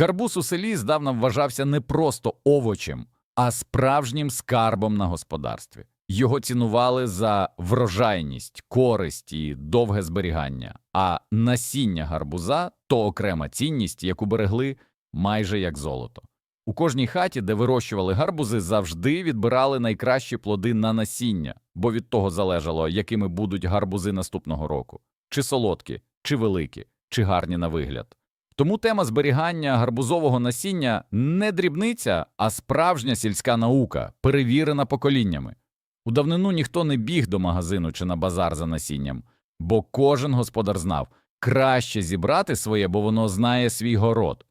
Гарбуз у селі здавна вважався не просто овочем, а справжнім скарбом на господарстві. Його цінували за врожайність, користь і довге зберігання, а насіння гарбуза то окрема цінність, яку берегли майже як золото. У кожній хаті, де вирощували гарбузи, завжди відбирали найкращі плоди на насіння, бо від того залежало, якими будуть гарбузи наступного року чи солодкі, чи великі, чи гарні на вигляд. Тому тема зберігання гарбузового насіння не дрібниця, а справжня сільська наука, перевірена поколіннями. У давнину ніхто не біг до магазину чи на базар за насінням, бо кожен господар знав краще зібрати своє, бо воно знає свій город.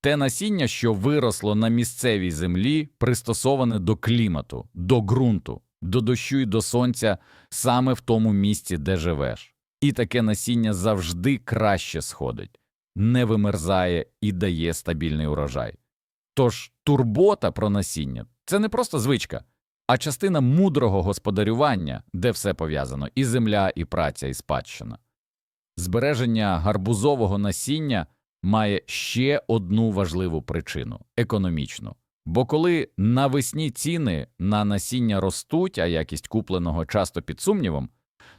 Те насіння, що виросло на місцевій землі, пристосоване до клімату, до ґрунту, до дощу і до сонця саме в тому місці, де живеш. І таке насіння завжди краще сходить, не вимерзає і дає стабільний урожай. Тож турбота про насіння це не просто звичка, а частина мудрого господарювання, де все пов'язано і земля, і праця, і спадщина. Збереження гарбузового насіння має ще одну важливу причину економічну. Бо коли навесні ціни на насіння ростуть, а якість купленого часто під сумнівом,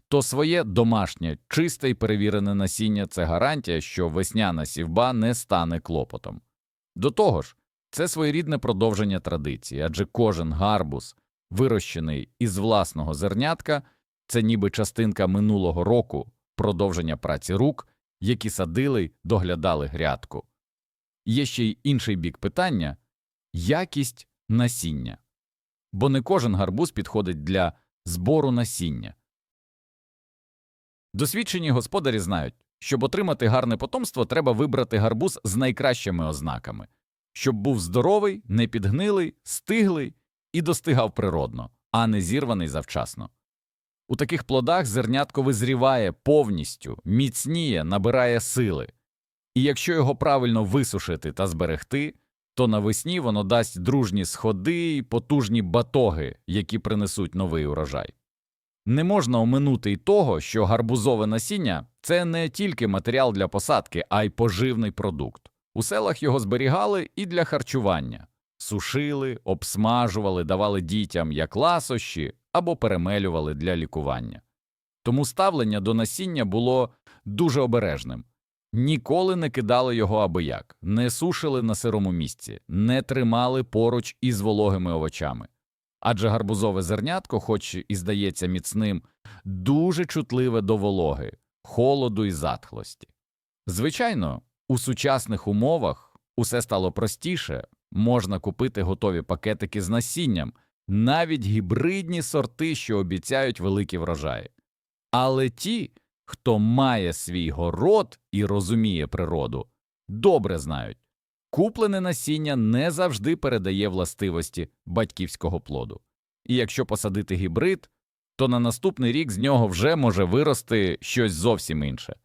то своє домашнє, чисте і перевірене насіння це гарантія, що весняна сівба не стане клопотом. До того ж, це своєрідне продовження традиції, адже кожен гарбуз, вирощений із власного зернятка, це ніби частинка минулого року, продовження праці рук, які садили доглядали грядку. Є ще й інший бік питання якість насіння. Бо не кожен гарбуз підходить для збору насіння. Досвідчені господарі знають, щоб отримати гарне потомство, треба вибрати гарбуз з найкращими ознаками, щоб був здоровий, не підгнилий, стиглий і достигав природно, а не зірваний завчасно. У таких плодах зернятко визріває повністю, міцніє, набирає сили. І якщо його правильно висушити та зберегти, то навесні воно дасть дружні сходи й потужні батоги, які принесуть новий урожай. Не можна оминути й того, що гарбузове насіння це не тільки матеріал для посадки, а й поживний продукт. У селах його зберігали і для харчування сушили, обсмажували, давали дітям як ласощі або перемелювали для лікування. Тому ставлення до насіння було дуже обережним. Ніколи не кидали його абияк, не сушили на сирому місці, не тримали поруч із вологими овочами. Адже гарбузове зернятко, хоч і здається міцним, дуже чутливе до вологи, холоду і затхлості. Звичайно, у сучасних умовах усе стало простіше, можна купити готові пакетики з насінням, навіть гібридні сорти, що обіцяють великі врожаї. Але ті, хто має свій город і розуміє природу, добре знають, куплене насіння не завжди передає властивості батьківського плоду. І якщо посадити гібрид, то на наступний рік з нього вже може вирости щось зовсім інше.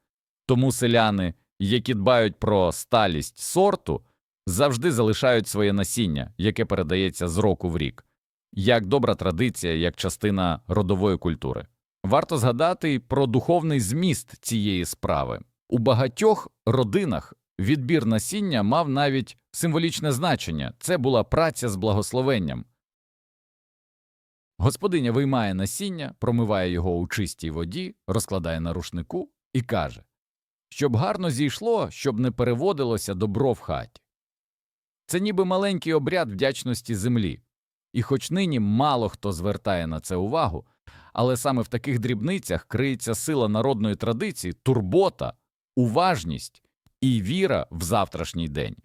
Тому селяни, які дбають про сталість сорту, завжди залишають своє насіння, яке передається з року в рік, як добра традиція, як частина родової культури. Варто згадати про духовний зміст цієї справи. У багатьох родинах відбір насіння мав навіть символічне значення це була праця з благословенням. Господиня виймає насіння, промиває його у чистій воді, розкладає на рушнику і каже щоб гарно зійшло, щоб не переводилося добро в хаті. Це ніби маленький обряд вдячності землі, і хоч нині мало хто звертає на це увагу, але саме в таких дрібницях криється сила народної традиції, турбота, уважність і віра в завтрашній день.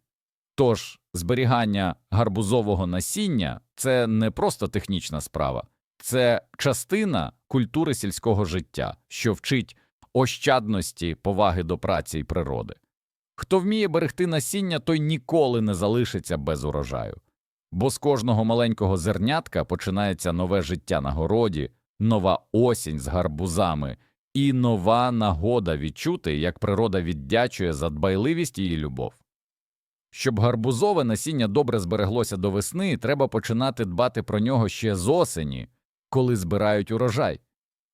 Тож зберігання гарбузового насіння це не просто технічна справа, це частина культури сільського життя, що вчить ощадності, поваги до праці і природи. Хто вміє берегти насіння, той ніколи не залишиться без урожаю, бо з кожного маленького зернятка починається нове життя на городі, нова осінь з гарбузами і нова нагода відчути, як природа віддячує за дбайливість і любов. Щоб гарбузове насіння добре збереглося до весни, треба починати дбати про нього ще з осені, коли збирають урожай.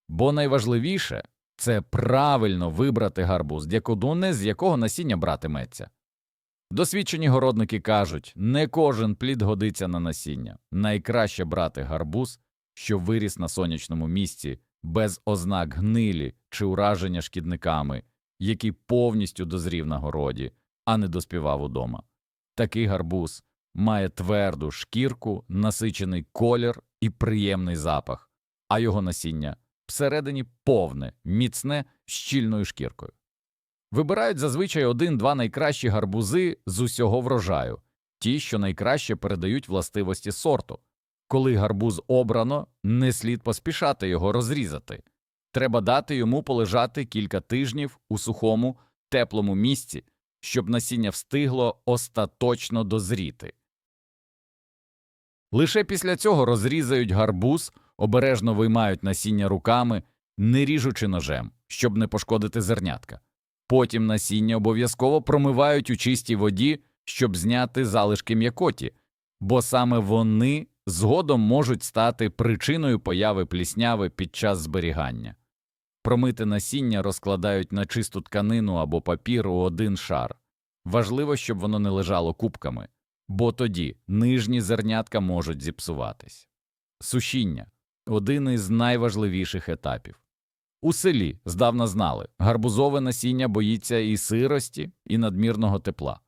Бо найважливіше це правильно вибрати гарбуз, дякодуне, з якого насіння братиметься. Досвідчені городники кажуть, не кожен плід годиться на насіння. Найкраще брати гарбуз, що виріс на сонячному місці, без ознак гнилі чи ураження шкідниками, який повністю дозрів на городі, а не доспівав удома. Такий гарбуз має тверду шкірку, насичений колір і приємний запах, а його насіння всередині повне, міцне, щільною шкіркою. Вибирають зазвичай один-два найкращі гарбузи з усього врожаю, ті, що найкраще передають властивості сорту. Коли гарбуз обрано, не слід поспішати його розрізати. Треба дати йому полежати кілька тижнів у сухому, теплому місці, щоб насіння встигло остаточно дозріти. Лише після цього розрізають гарбуз, обережно виймають насіння руками, не ріжучи ножем, щоб не пошкодити зернятка. Потім насіння обов'язково промивають у чистій воді, щоб зняти залишки м'якоті, бо саме вони згодом можуть стати причиною появи плісняви під час зберігання. Промите насіння розкладають на чисту тканину або папір у один шар. Важливо, щоб воно не лежало кубками, бо тоді нижні зернятка можуть зіпсуватись. Сушіння один із найважливіших етапів. У селі здавна знали, гарбузове насіння боїться і сирості, і надмірного тепла.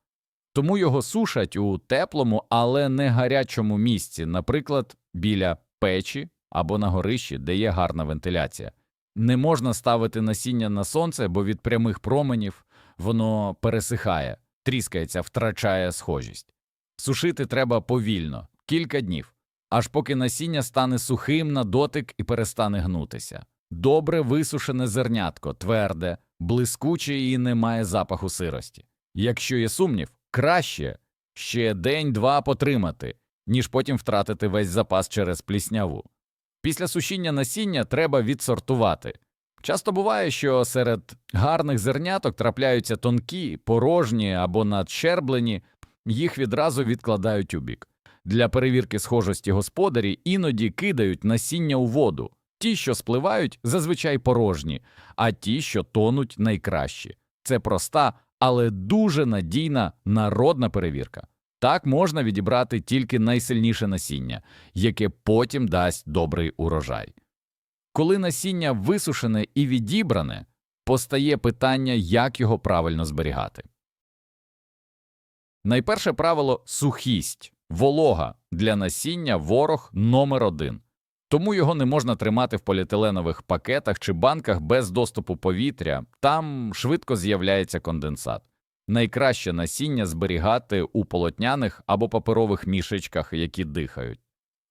Тому його сушать у теплому, але не гарячому місці, наприклад, біля печі або на горищі, де є гарна вентиляція. Не можна ставити насіння на сонце, бо від прямих променів воно пересихає, тріскається, втрачає схожість. Сушити треба повільно, кілька днів, аж поки насіння стане сухим на дотик і перестане гнутися. Добре висушене зернятко, тверде, блискуче і не має запаху сирості. Якщо є сумнів, краще ще день-два потримати, ніж потім втратити весь запас через плісняву. Після сушіння насіння треба відсортувати. Часто буває, що серед гарних зерняток трапляються тонкі, порожні або надщерблені, їх відразу відкладають у бік. Для перевірки схожості господарі іноді кидають насіння у воду. Ті, що спливають, зазвичай порожні, а ті, що тонуть, найкращі. Це проста, але дуже надійна народна перевірка. Так можна відібрати тільки найсильніше насіння, яке потім дасть добрий урожай. Коли насіння висушене і відібране, постає питання, як його правильно зберігати. Найперше правило сухість, волога для насіння ворог номер один. Тому його не можна тримати в поліетиленових пакетах чи банках без доступу повітря, там швидко з'являється конденсат. Найкраще насіння зберігати у полотняних або паперових мішечках, які дихають.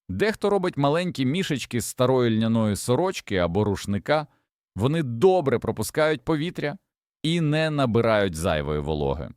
Дехто робить маленькі мішечки з старої льняної сорочки або рушника, вони добре пропускають повітря і не набирають зайвої вологи.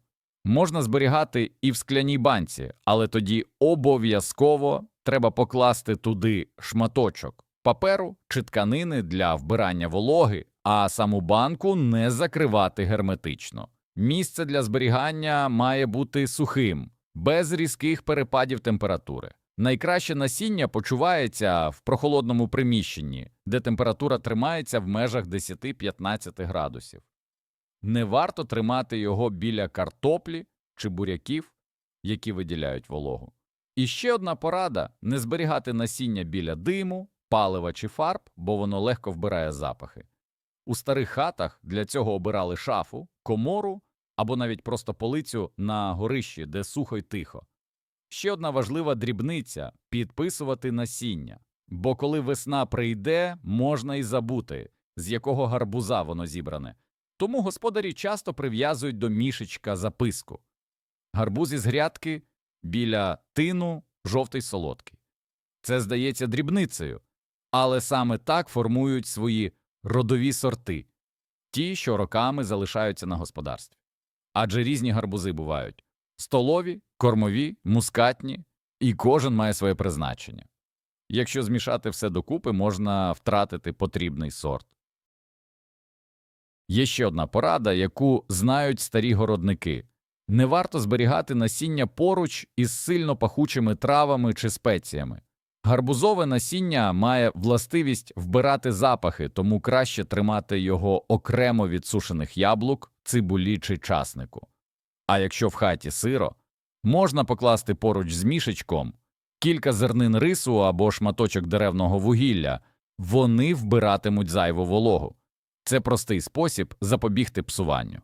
Можна зберігати і в скляній банці, але тоді обов'язково треба покласти туди шматочок паперу чи тканини для вбирання вологи, а саму банку не закривати герметично. Місце для зберігання має бути сухим, без різких перепадів температури. Найкраще насіння почувається в прохолодному приміщенні, де температура тримається в межах 10-15 градусів. Не варто тримати його біля картоплі чи буряків, які виділяють вологу. І ще одна порада не зберігати насіння біля диму, палива чи фарб, бо воно легко вбирає запахи. У старих хатах для цього обирали шафу, комору або навіть просто полицю на горищі, де сухо й тихо. Ще одна важлива дрібниця підписувати насіння, бо коли весна прийде, можна й забути, з якого гарбуза воно зібране. Тому господарі часто прив'язують до мішечка записку гарбуз із грядки біля тину жовтий солодкий. Це здається дрібницею, але саме так формують свої родові сорти, ті, що роками залишаються на господарстві. Адже різні гарбузи бувають столові, кормові, мускатні, і кожен має своє призначення. Якщо змішати все докупи, можна втратити потрібний сорт. Є ще одна порада, яку знають старі городники не варто зберігати насіння поруч із сильно пахучими травами чи спеціями. Гарбузове насіння має властивість вбирати запахи, тому краще тримати його окремо від сушених яблук, цибулі чи часнику. А якщо в хаті сиро, можна покласти поруч з мішечком кілька зернин рису або шматочок деревного вугілля, вони вбиратимуть зайву вологу. Це простий спосіб запобігти псуванню.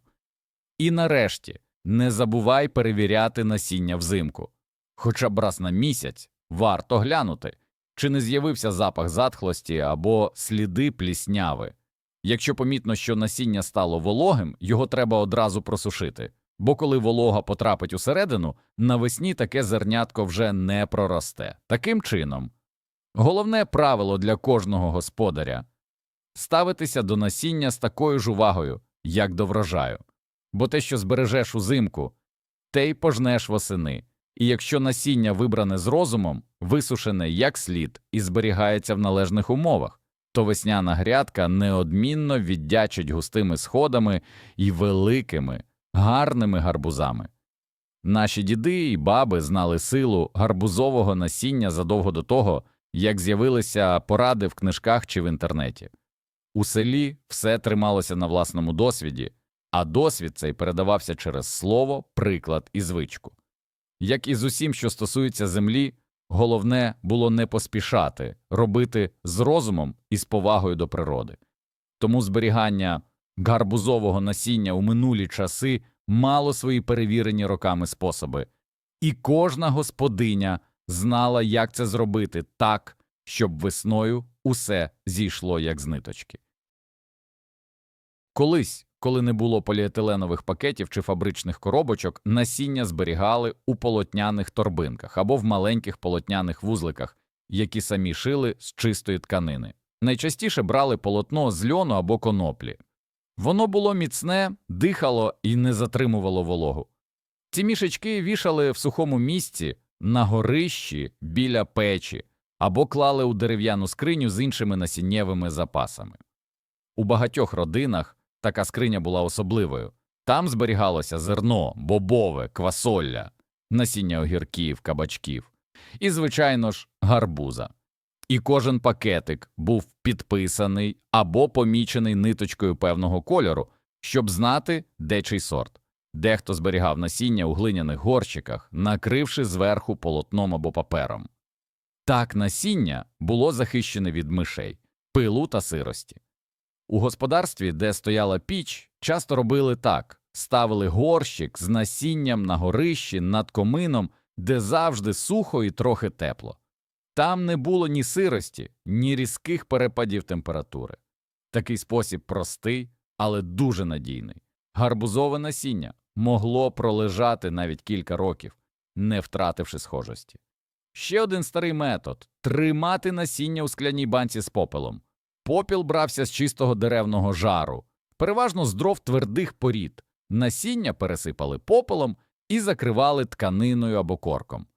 І нарешті не забувай перевіряти насіння взимку. Хоча б раз на місяць варто глянути, чи не з'явився запах затхлості або сліди плісняви. Якщо помітно, що насіння стало вологим, його треба одразу просушити, бо коли волога потрапить усередину, навесні таке зернятко вже не проросте. Таким чином, головне правило для кожного господаря ставитися до насіння з такою ж увагою, як до врожаю, бо те, що збережеш узимку, те й пожнеш восени. І якщо насіння вибране з розумом, висушене як слід і зберігається в належних умовах, то весняна грядка неодмінно віддячить густими сходами і великими, гарними гарбузами. Наші діди і баби знали силу гарбузового насіння задовго до того, як з'явилися поради в книжках чи в інтернеті. У селі все трималося на власному досвіді, а досвід цей передавався через слово, приклад і звичку. Як і з усім, що стосується землі, головне було не поспішати, робити з розумом і з повагою до природи. Тому зберігання гарбузового насіння у минулі часи мало свої перевірені роками способи, і кожна господиня знала, як це зробити так, щоб весною усе зійшло як з ниточки. Колись, коли не було поліетиленових пакетів чи фабричних коробочок, насіння зберігали у полотняних торбинках або в маленьких полотняних вузликах, які самі шили з чистої тканини. Найчастіше брали полотно з льону або коноплі. Воно було міцне, дихало і не затримувало вологу. Ці мішечки вішали в сухому місці на горищі біля печі або клали у дерев'яну скриню з іншими насіннєвими запасами. У багатьох родинах така скриня була особливою. Там зберігалося зерно, бобове, квасолля, насіння огірків, кабачків і, звичайно ж, гарбуза. І кожен пакетик був підписаний або помічений ниточкою певного кольору, щоб знати, де чий сорт. Дехто зберігав насіння у глиняних горщиках, накривши зверху полотном або папером. Так насіння було захищене від мишей, пилу та сирості. У господарстві, де стояла піч, часто робили так ставили горщик з насінням на горищі над комином, де завжди сухо і трохи тепло. Там не було ні сирості, ні різких перепадів температури. Такий спосіб простий, але дуже надійний. Гарбузове насіння могло пролежати навіть кілька років, не втративши схожості. Ще один старий метод тримати насіння у скляній банці з попелом. Попіл брався з чистого деревного жару, переважно з дров твердих порід. Насіння пересипали попелом і закривали тканиною або корком.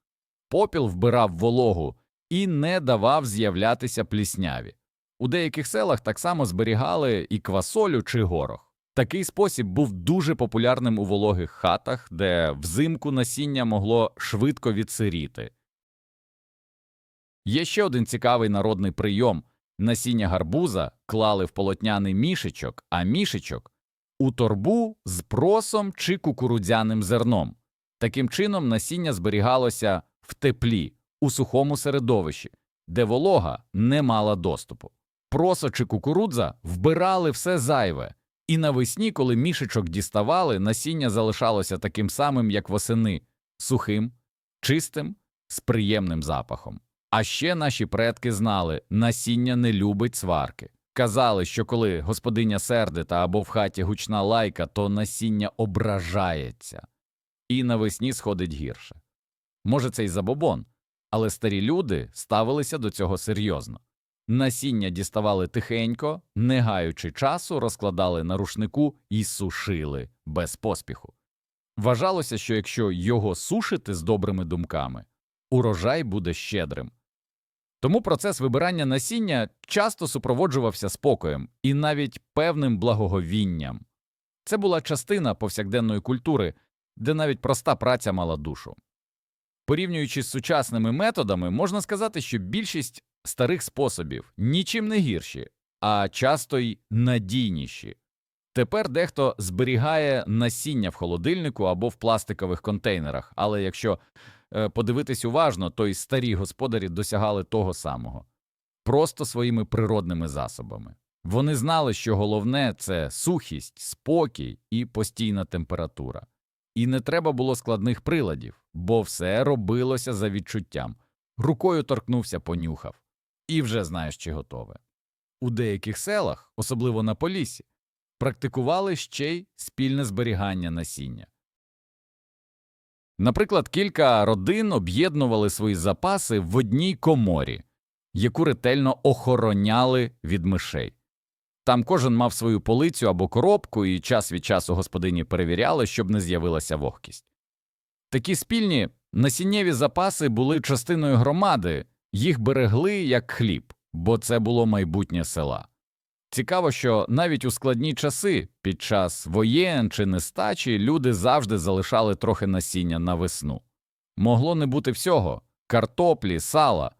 Попіл вбирав вологу і не давав з'являтися плісняві. У деяких селах так само зберігали і квасолю чи горох. Такий спосіб був дуже популярним у вологих хатах, де взимку насіння могло швидко відсиріти. Є ще один цікавий народний прийом насіння гарбуза клали в полотняний мішечок, а мішечок у торбу з просом чи кукурудзяним зерном. Таким чином насіння зберігалося в теплі, у сухому середовищі, де волога не мала доступу. Просо чи кукурудза вбирали все зайве, і навесні, коли мішечок діставали, насіння залишалося таким самим, як восени, сухим, чистим, з приємним запахом. А ще наші предки знали, насіння не любить сварки. Казали, що коли господиня сердита або в хаті гучна лайка, то насіння ображається і навесні сходить гірше. Може, це й забобон, але старі люди ставилися до цього серйозно. Насіння діставали тихенько, не гаючи часу, розкладали на рушнику і сушили без поспіху. Вважалося, що якщо його сушити з добрими думками, урожай буде щедрим. Тому процес вибирання насіння часто супроводжувався спокоєм і навіть певним благоговінням. Це була частина повсякденної культури, де навіть проста праця мала душу. Порівнюючи з сучасними методами, можна сказати, що більшість старих способів нічим не гірші, а часто й надійніші. Тепер дехто зберігає насіння в холодильнику або в пластикових контейнерах, але якщо подивитись уважно, то й старі господарі досягали того самого просто своїми природними засобами. Вони знали, що головне це сухість, спокій і постійна температура. І не треба було складних приладів, бо все робилося за відчуттям. Рукою торкнувся, понюхав, і вже знаєш, чи готове. У деяких селах, особливо на Поліссі, практикували ще й спільне зберігання насіння. Наприклад, кілька родин об'єднували свої запаси в одній коморі, яку ретельно охороняли від мишей. Там кожен мав свою полицю або коробку, і час від часу господині перевіряли, щоб не з'явилася вогкість. Такі спільні насіннєві запаси були частиною громади, їх берегли як хліб, бо це було майбутнє села. Цікаво, що навіть у складні часи, під час воєн чи нестачі, люди завжди залишали трохи насіння на весну. Могло не бути всього картоплі, сала,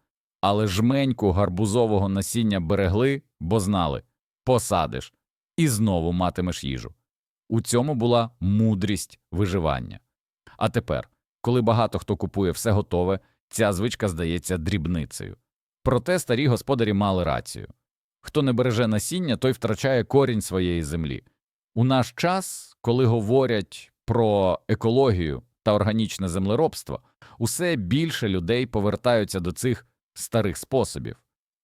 але жменьку гарбузового насіння берегли, бо знали посадиш і знову матимеш їжу. У цьому була мудрість виживання. А тепер, коли багато хто купує все готове, ця звичка здається дрібницею. Проте старі господарі мали рацію. Хто не береже насіння, той втрачає корінь своєї землі. У наш час, коли говорять про екологію та органічне землеробство, усе більше людей повертаються до цих старих способів.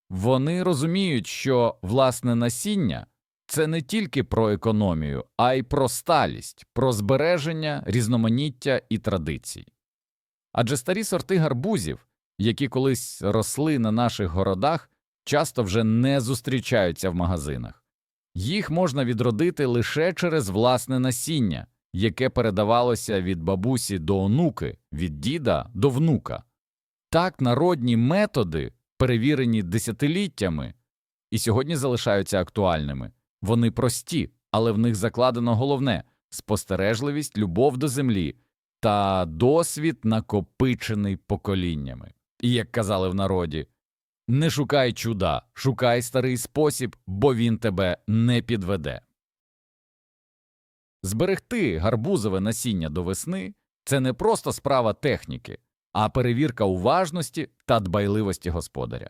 Вони розуміють, що власне насіння це не тільки про економію, а й про сталість, про збереження, різноманіття і традицій. Адже старі сорти гарбузів, які колись росли на наших городах, часто вже не зустрічаються в магазинах. Їх можна відродити лише через власне насіння, яке передавалося від бабусі до онуки, від діда до внука. Так народні методи, перевірені десятиліттями, і сьогодні залишаються актуальними. Вони прості, але в них закладено головне спостережливість, любов до землі та досвід, накопичений поколіннями. І як казали в народі, не шукай чуда, шукай старий спосіб, бо він тебе не підведе. Зберегти гарбузове насіння до весни це не просто справа техніки, а перевірка уважності та дбайливості господаря.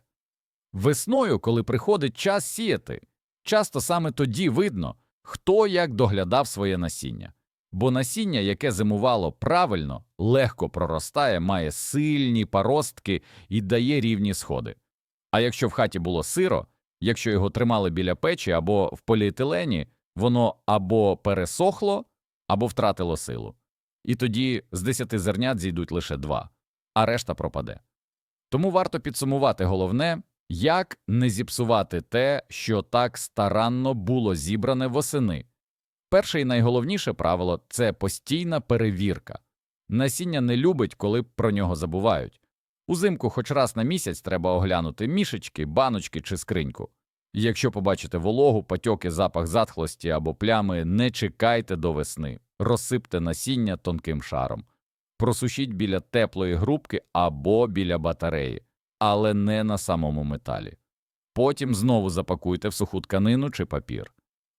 Весною, коли приходить час сіяти, часто саме тоді видно, хто як доглядав своє насіння, бо насіння, яке зимувало правильно, легко проростає, має сильні паростки і дає рівні сходи. А якщо в хаті було сиро, якщо його тримали біля печі або в поліетилені, воно або пересохло, або втратило силу. І тоді з десяти зернят зійдуть лише два, а решта пропаде. Тому варто підсумувати головне, як не зіпсувати те, що так старанно було зібране восени. Перше і найголовніше правило це постійна перевірка. Насіння не любить, коли про нього забувають. Узимку хоч раз на місяць треба оглянути мішечки, баночки чи скриньку. Якщо побачите вологу, патьоки, запах затхлості або плями, не чекайте до весни, розсипте насіння тонким шаром, просушіть біля теплої грубки або біля батареї, але не на самому металі. Потім знову запакуйте в суху тканину чи папір.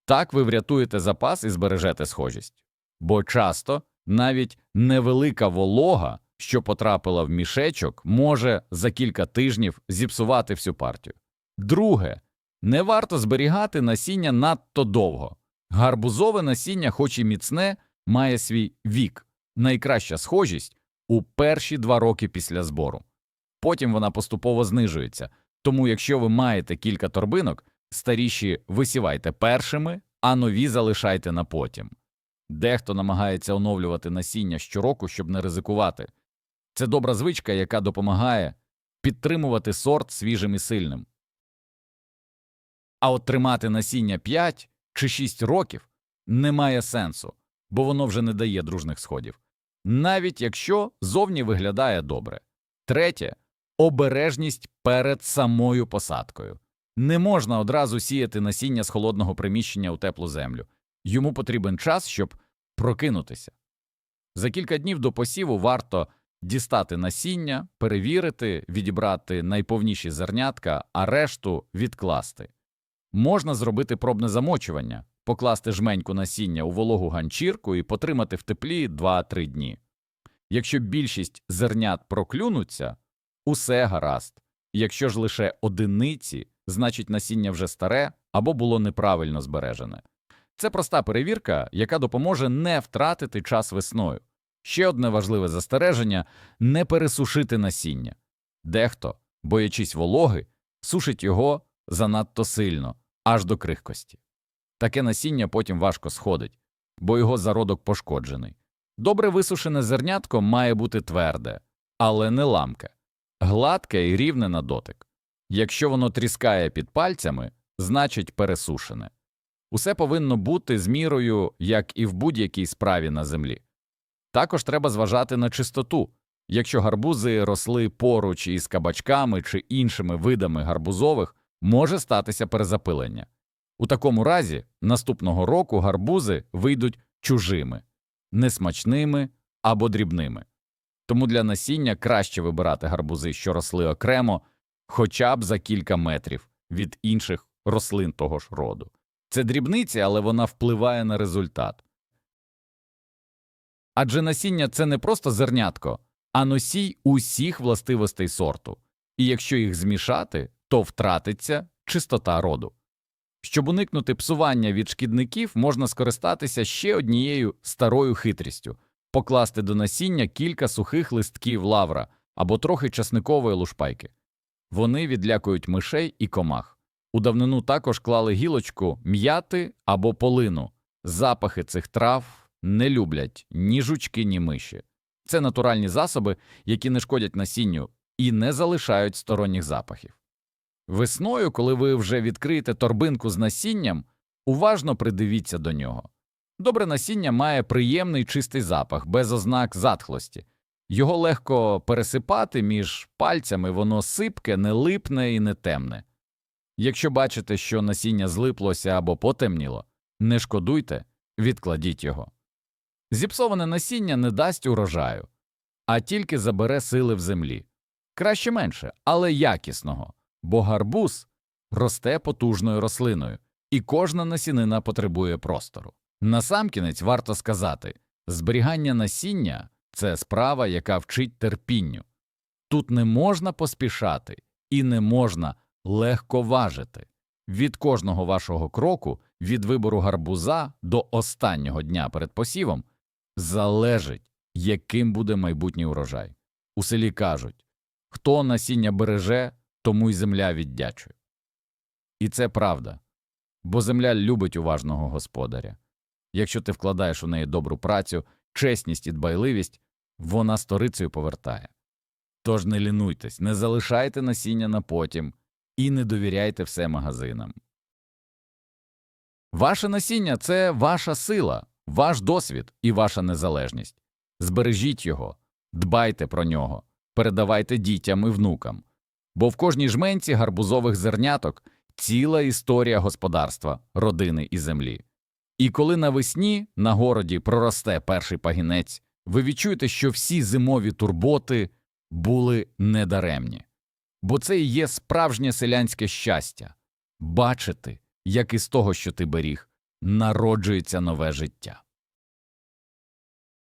Так ви врятуєте запас і збережете схожість. Бо часто навіть невелика волога що потрапила в мішечок, може за кілька тижнів зіпсувати всю партію. Друге, не варто зберігати насіння надто довго. Гарбузове насіння, хоч і міцне, має свій вік, найкраща схожість у перші два роки після збору. Потім вона поступово знижується. Тому, якщо ви маєте кілька торбинок, старіші висівайте першими, а нові залишайте на потім. Дехто намагається оновлювати насіння щороку, щоб не ризикувати. Це добра звичка, яка допомагає підтримувати сорт свіжим і сильним. А от тримати насіння 5 чи 6 років немає сенсу, бо воно вже не дає дружних сходів, навіть якщо зовні виглядає добре. Третє обережність перед самою посадкою. Не можна одразу сіяти насіння з холодного приміщення у теплу землю. Йому потрібен час, щоб прокинутися. За кілька днів до посіву варто дістати насіння, перевірити, відібрати найповніші зернятка, а решту відкласти. Можна зробити пробне замочування, покласти жменьку насіння у вологу ганчірку і потримати в теплі 2-3 дні. Якщо більшість зернят проклюнуться, усе гаразд. Якщо ж лише одиниці, значить насіння вже старе або було неправильно збережене. Це проста перевірка, яка допоможе не втратити час весною. Ще одне важливе застереження не пересушити насіння. Дехто, боячись вологи, сушить його занадто сильно, аж до крихкості. Таке насіння потім важко сходить, бо його зародок пошкоджений. Добре висушене зернятко має бути тверде, але не ламке, гладке і рівне на дотик. Якщо воно тріскає під пальцями, значить пересушене. Усе повинно бути з мірою, як і в будь-якій справі на землі. Також треба зважати на чистоту. Якщо гарбузи росли поруч із кабачками чи іншими видами гарбузових, може статися перезапилення. У такому разі наступного року гарбузи вийдуть чужими, несмачними або дрібними. Тому для насіння краще вибирати гарбузи, що росли окремо, хоча б за кілька метрів від інших рослин того ж роду. Це дрібниці, але вона впливає на результат. Адже насіння це не просто зернятко, а носій усіх властивостей сорту, і якщо їх змішати, то втратиться чистота роду. Щоб уникнути псування від шкідників, можна скористатися ще однією старою хитрістю покласти до насіння кілька сухих листків лавра або трохи часникової лушпайки. Вони відлякують мишей і комах. У давнину також клали гілочку м'яти або полину. Запахи цих трав не люблять ні жучки, ні миші. Це натуральні засоби, які не шкодять насінню і не залишають сторонніх запахів. Весною, коли ви вже відкриєте торбинку з насінням, уважно придивіться до нього. Добре насіння має приємний чистий запах, без ознак затхлості. Його легко пересипати між пальцями, воно сипке, не липне і не темне. Якщо бачите, що насіння злиплося або потемніло, не шкодуйте, відкладіть його. Зіпсоване насіння не дасть урожаю, а тільки забере сили в землі. Краще менше, але якісного, бо гарбуз росте потужною рослиною, і кожна насінина потребує простору. Насамкінець варто сказати зберігання насіння це справа, яка вчить терпінню. Тут не можна поспішати і не можна легко важити. Від кожного вашого кроку, від вибору гарбуза до останнього дня перед посівом, залежить, яким буде майбутній урожай. У селі кажуть хто насіння береже, тому й земля віддячує. І це правда, бо земля любить уважного господаря. Якщо ти вкладаєш у неї добру працю, чесність і дбайливість, вона сторицею повертає. Тож не лінуйтесь, не залишайте насіння на потім і не довіряйте все магазинам. Ваше насіння це ваша сила, ваш досвід і ваша незалежність. Збережіть його, дбайте про нього, передавайте дітям і внукам. Бо в кожній жменці гарбузових зерняток ціла історія господарства, родини і землі. І коли навесні на городі проросте перший пагінець, ви відчуєте, що всі зимові турботи були недаремні. Бо це і є справжнє селянське щастя бачити, як із того, що ти беріг, народжується нове життя.